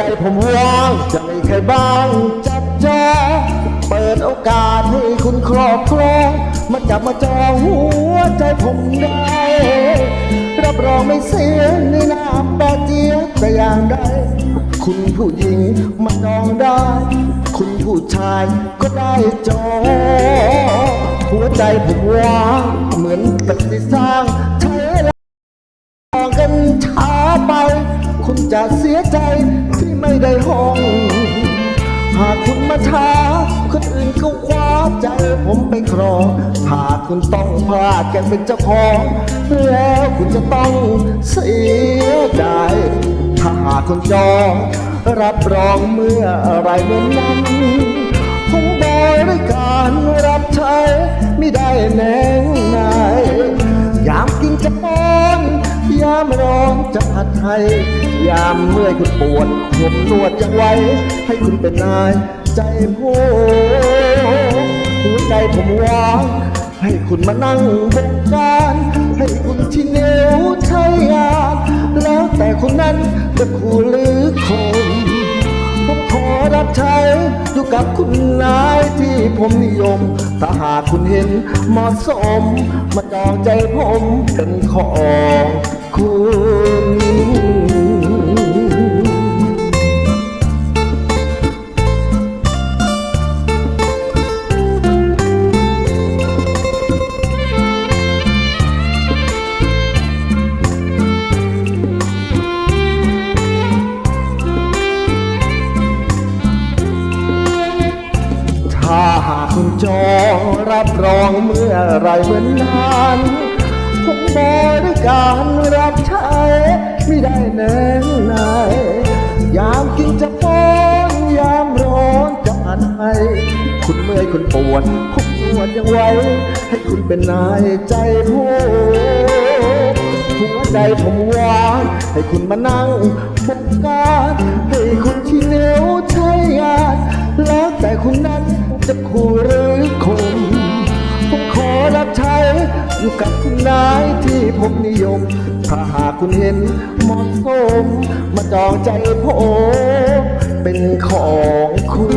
ใจผมว่างจะมีใครบ้างจับจอเปิดโอกาสให้คุณครอบครองมาจับมาจองหัวใจผมได้ รับรองไม่เสียในนามแบดเจียแต่อย่างใดคุณผู้หญิงมาจองได้ คุณผู้ชายก็ได้จองหัวใจผมว่างเหมือนตึกที่สร้างใช้เวลามองกันช้าไป จะเสียใจที่ไม่ได้ห้อง หากคุณมาช้าคนอื่นก็คว้าใจผมไปครองหากคุณต้องพลาดแกเป็นเจ้าของ แล้วคุณจะต้องเสียใจ ถ้าหากคุณจองรับรองเมื่อไรเมื่อนั้นผมบริการรับใช้ไม่ได้แน่งนายยามกินจะป้อนยามร้อนจะผัดไทย ยามเมื่อยคุณปวดผมนวดยังไว้ ให้คุณเป็นนาย ใจผมหัวใจผมว่างให้คุณมานั่งบงการให้คุณที่เหนียวใช้งานแล้วแต่คนนั้นจะคู่หรือคมผมขอรับใช้อยู่กับคุณนายที่ผมนิยม ถ้าหากคุณเห็นเหมาะสม มาจองใจผมเป็นของคุณ ถ้าหากคุณจองรับรองเมื่อไรเมื่อนานผมบริการรับใช้ไม่ได้แน่นายยามกินจะป้อนยามร้อนจะอัดให้คุณเมื่อยคุณปวดผมปวดยังไว้ ให้คุณเป็นนายใจผมหัวใจผมวางให้คุณมานั่งบงก ม ถ้าหากคุณเห็นเหมาะสม มาจองใจผมเป็นของคุณ